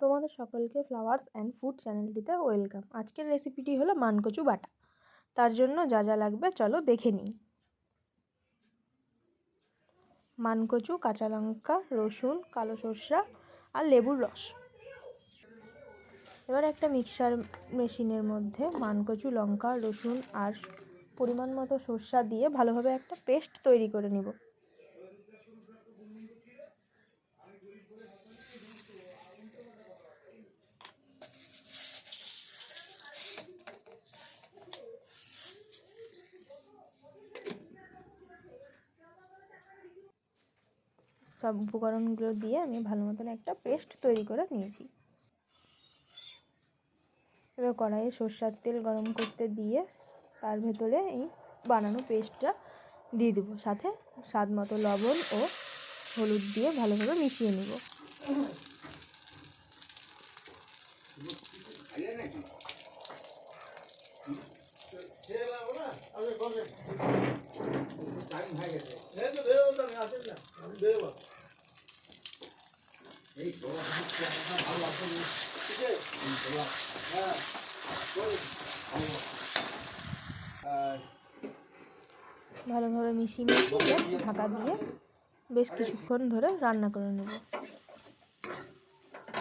তোমাদের সকলকে flowers and food চ্যানেলটিতে ওয়েলকাম আজকের রেসিপিটি হলো মানকচু বাটা। তার জন্য যা যা লাগবে চলো দেখে নিই। মানকচু, কাঁচা লঙ্কা, রসুন, কালো সর্ষা আর লেবুর রস। এবার একটা মিক্সার মেশিনের মধ্যে মানকচু, লঙ্কা, রসুন আর পরিমাণ মতো সর্ষা দিয়ে ভালোভাবে একটা পেস্ট তৈরি করে নিব। সব উপকরণগুলো দিয়ে আমি ভালো মতন একটা পেস্ট তৈরি করে নিয়েছি। এবার কড়াইয়ে সর্ষার তেল গরম করতে দিয়ে তার ভেতরে এই বানানো পেস্টটা দিয়ে দেবো। সাথে স্বাদ মতো লবণ ও হলুদ দিয়ে ভালোভাবে মিশিয়ে নেব। ভালোভাবে মিশিয়ে মিশিয়ে ঢাকা দিয়ে বেশ কিছুক্ষণ ধরে রান্না করে নেব।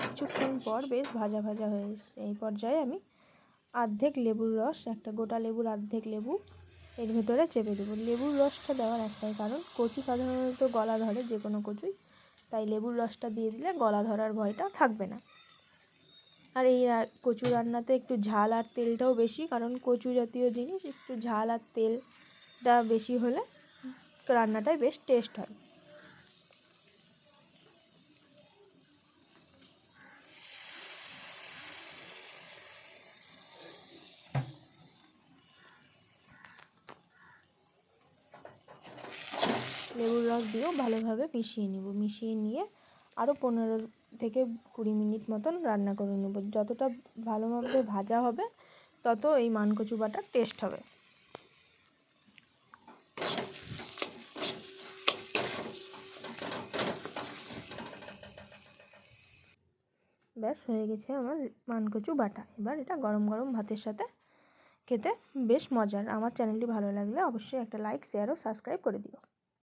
কিছুক্ষণ পর বেশ ভাজা ভাজা হয়ে এই পর্যায়ে আমি অর্ধেক লেবুর রস, একটা গোটা লেবুর অর্ধেক লেবু এর ভেতরে চেপে দেবো। লেবুর রসটা দেওয়ার একটাই কারণ, কচু সাধারণত গলা ধরে যে কোনো কচুই তাই লেবুর রসটা দিয়ে দিলে গলা ধরার ভয়টা থাকবে না। আর এই কচু রান্নাতে একটু ঝাল আর তেলটাও বেশি, কারণ কচু জাতীয় জিনিস, একটু ঝাল আর তেলটা বেশি হলে রান্নাটাই বেশ টেস্ট হয়। লেবুর রস দিয়েও ভালোভাবে মিশিয়ে নিব। মিশিয়ে নিয়ে আরও পনেরো থেকে কুড়ি মিনিট মতন রান্না করে নেব। যতটা ভালোভাবে ভাজা হবে, তত এই মানকচু বাটার টেস্ট হবে। ব্যাস, হয়ে গেছে আমার মানকচু বাটা। এবার এটা গরম গরম ভাতের সাথে খেতে বেশ মজার। আমার চ্যানেলটি ভালো লাগলে অবশ্যই একটা লাইক শেয়ার ও সাবস্ক্রাইব করে দিও।